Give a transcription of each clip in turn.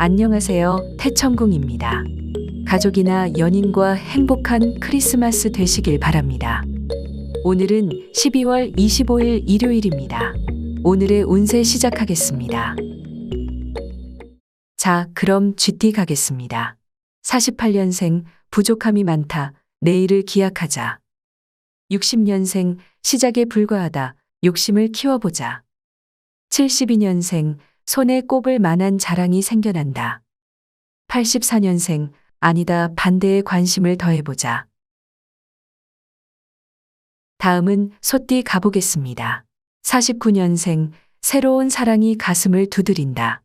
안녕하세요. 태천궁입니다. 가족이나 연인과 행복한 크리스마스 되시길 바랍니다. 오늘은 12월 25일 일요일입니다. 오늘의 운세 시작하겠습니다. 자, 그럼 GT 가겠습니다. 48년생, 부족함이 많다. 내일을 기약하자. 60년생, 시작에 불과하다. 욕심을 키워보자. 72년생, 손에 꼽을 만한 자랑이 생겨난다. 84년생, 아니다, 반대에 관심을 더해보자. 다음은 소띠 가보겠습니다. 49년생, 새로운 사랑이 가슴을 두드린다.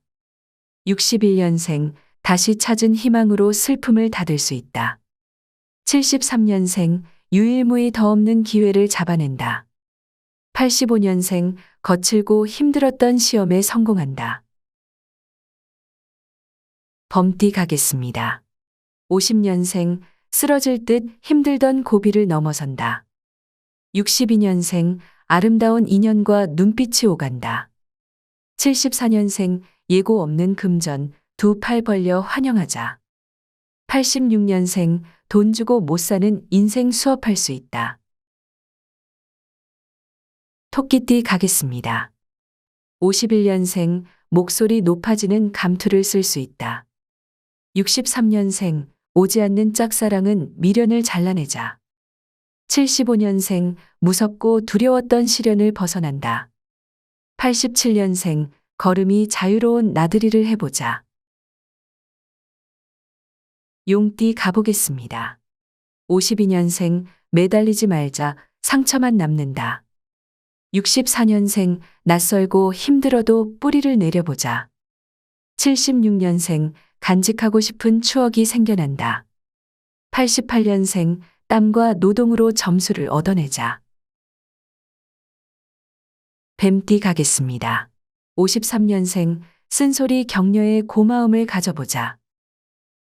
61년생, 다시 찾은 희망으로 슬픔을 닫을 수 있다. 73년생, 유일무이 더 없는 기회를 잡아낸다. 85년생, 거칠고 힘들었던 시험에 성공한다. 범띠 가겠습니다. 50년생, 쓰러질 듯 힘들던 고비를 넘어선다. 62년생, 아름다운 인연과 눈빛이 오간다. 74년생, 예고 없는 금전, 두 팔 벌려 환영하자. 86년생, 돈 주고 못 사는 인생 수업할 수 있다. 토끼띠 가겠습니다. 51년생, 목소리 높아지는 감투를 쓸 수 있다. 63년생, 오지 않는 짝사랑은 미련을 잘라내자. 75년생, 무섭고 두려웠던 시련을 벗어난다. 87년생, 걸음이 자유로운 나들이를 해보자. 용띠 가보겠습니다. 52년생, 매달리지 말자, 상처만 남는다. 64년생, 낯설고 힘들어도 뿌리를 내려보자. 76년생, 간직하고 싶은 추억이 생겨난다. 88년생, 땀과 노동으로 점수를 얻어내자. 뱀띠 가겠습니다. 53년생, 쓴소리 격려에 고마움을 가져보자.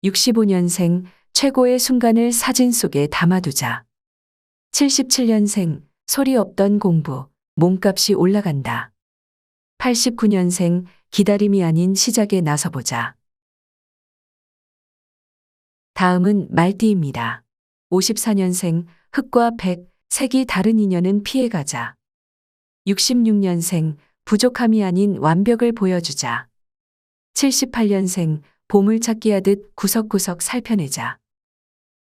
65년생, 최고의 순간을 사진 속에 담아두자. 77년생, 소리 없던 공부, 몸값이 올라간다. 89년생, 기다림이 아닌 시작에 나서보자. 다음은 말띠입니다. 54년생, 흙과 백, 색이 다른 인연은 피해가자. 66년생, 부족함이 아닌 완벽을 보여주자. 78년생, 보물 찾기 하듯 구석구석 살펴내자.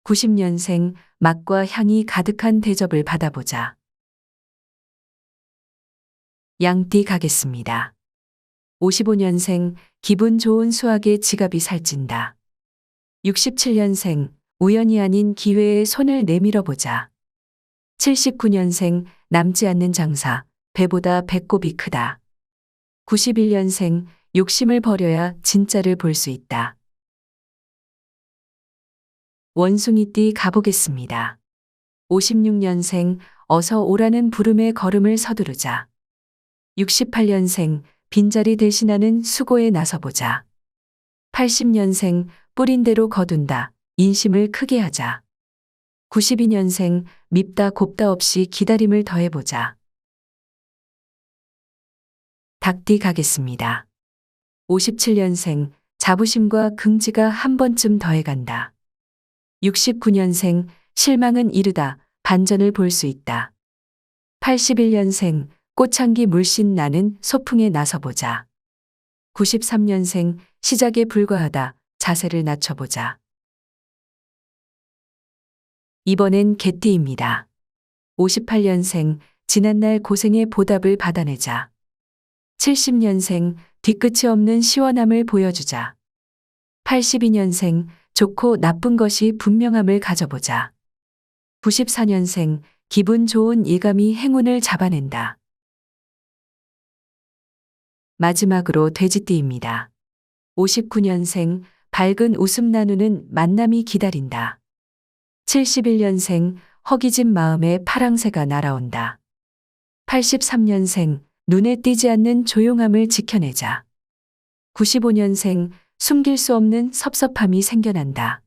90년생, 맛과 향이 가득한 대접을 받아보자. 양띠 가겠습니다. 55년생, 기분 좋은 수학에 지갑이 살찐다. 67년생, 우연이 아닌 기회에 손을 내밀어 보자. 79년생, 남지 않는 장사, 배보다 배꼽이 크다. 91년생, 욕심을 버려야 진짜를 볼 수 있다. 원숭이띠 가보겠습니다. 56년생, 어서 오라는 부름에 걸음을 서두르자. 68년생, 빈자리 대신하는 수고에 나서보자. 80년생, 뿌린 대로 거둔다. 인심을 크게 하자. 92년생, 밉다 곱다 없이 기다림을 더해보자. 닭띠 가겠습니다. 57년생, 자부심과 긍지가 한 번쯤 더해간다. 69년생, 실망은 이르다. 반전을 볼 수 있다. 81년생, 꽃향기 물씬 나는 소풍에 나서보자. 93년생, 시작에 불과하다. 자세를 낮춰보자. 이번엔 개띠입니다. 58년생, 지난날 고생의 보답을 받아내자. 70년생, 뒤끝이 없는 시원함을 보여주자. 82년생, 좋고 나쁜 것이 분명함을 가져보자. 94년생, 기분 좋은 예감이 행운을 잡아낸다. 마지막으로 돼지띠입니다. 59년생, 밝은 웃음 나누는 만남이 기다린다. 71년생, 허기진 마음에 파랑새가 날아온다. 83년생, 눈에 띄지 않는 조용함을 지켜내자. 95년생, 숨길 수 없는 섭섭함이 생겨난다.